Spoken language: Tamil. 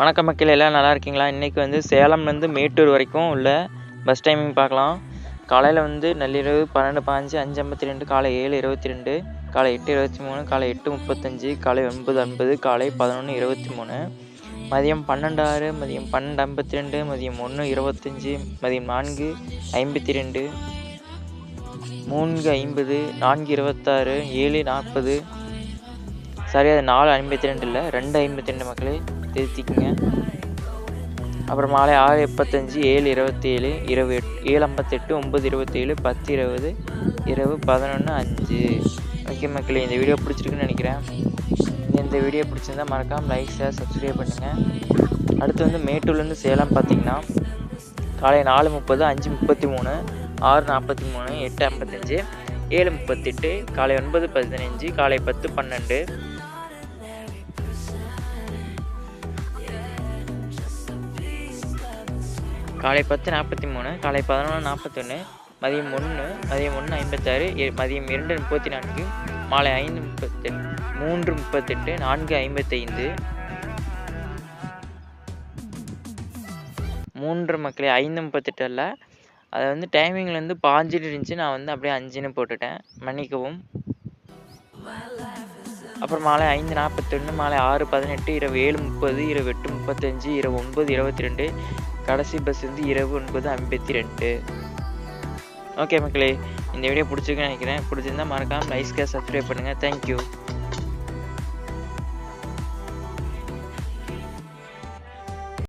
வணக்கம் மக்கள் எல்லாம் நல்லா இருக்கீங்களா? இன்றைக்கி வந்து சேலம்லேருந்து மேட்டூர் வரைக்கும் உள்ள பஸ் டைமிங் பார்க்கலாம். காலையில் வந்து நள்ளிரவு பன்னெண்டு பாஞ்சு அஞ்சு ஐம்பத்தி ரெண்டு காலை ஏழு இருபத்தி ரெண்டு காலை எட்டு இருபத்தி மூணு காலை எட்டு முப்பத்தஞ்சு காலை ஒன்பது ஐம்பது காலை பதினொன்று இருபத்தி மூணு மதியம் பன்னெண்டு ஆறு மதியம் பன்னெண்டு ஐம்பத்தி ரெண்டு மதியம் ஒன்று இருபத்தஞ்சி மதியம் நான்கு ஐம்பத்தி ரெண்டு மூன்று ஐம்பது நான்கு இருபத்தாறு ஏழு நாற்பது. சரி அது நாலு ஐம்பத்தி ரெண்டு இல்லை ரெண்டு ஐம்பத்தி ரெண்டு மக்களே. திருத்திக்கங்க அப்புறம் மாலை ஆறு எப்பத்தஞ்சு ஏழு இருபத்தேழு இரவு எட் ஏழு ஐம்பத்தெட்டு ஒம்பது இருபத்தேழு பத்து இருபது இரவு பதினொன்று அஞ்சு. ஓகே மக்களே இந்த வீடியோ பிடிச்சிருக்குன்னு நினைக்கிறேன். இந்த வீடியோ பிடிச்சிருந்தா மறக்காமல் லைக் ஷேர் சப்ஸ்கிரைப் பண்ணுங்கள் அடுத்து வந்து மேட்டூர்லேருந்து சேலம் பார்த்தீங்கன்னா காலை நாலு முப்பது அஞ்சு முப்பத்தி மூணு ஆறு நாற்பத்தி மூணு எட்டு ஐம்பத்தஞ்சு ஏழு முப்பத்தெட்டு காலை ஒன்பது பதினஞ்சு காலை பத்து பன்னெண்டு காலை பத்து நாற்பத்தி மூணு காலை பதினொன்று நாற்பத்தொன்று மதியம் ஒன்று மதியம் ஒன்று ஐம்பத்தாறு மதியம் இரண்டு முப்பத்தி நான்கு மாலை ஐந்து முப்பத்தி மூன்று முப்பத்தெட்டு நான்கு ஐம்பத்தைந்து. மூன்று மக்களே ஐந்து முப்பத்தெட்டு அல்ல. அதை வந்து டைமிங்கில் வந்து பாஞ்சிட்டு இருந்துச்சு. நான் வந்து அப்படியே அஞ்சுன்னு போட்டுட்டேன். மன்னிக்கவும். அப்புறம் மாலை ஐந்து நாற்பத்தொன்று மாலை ஆறு பதினெட்டு இரவு ஏழு முப்பது இரவு எட்டு முப்பத்தஞ்சு இரவு ஒன்பது இருபத்தி ரெண்டு கடைசி பஸ் வந்து இரவு ஒன்பது ஐம்பத்தி ரெண்டு. ஓகே மக்களே இந்த வீடியோ பிடிச்சிருக்குன்னு நினைக்கிறேன். பிடிச்சிருந்தா மறக்காமல் லைஸ்க்காக சப்ஸ்கிரைப் பண்ணுங்கள் தேங்க்யூ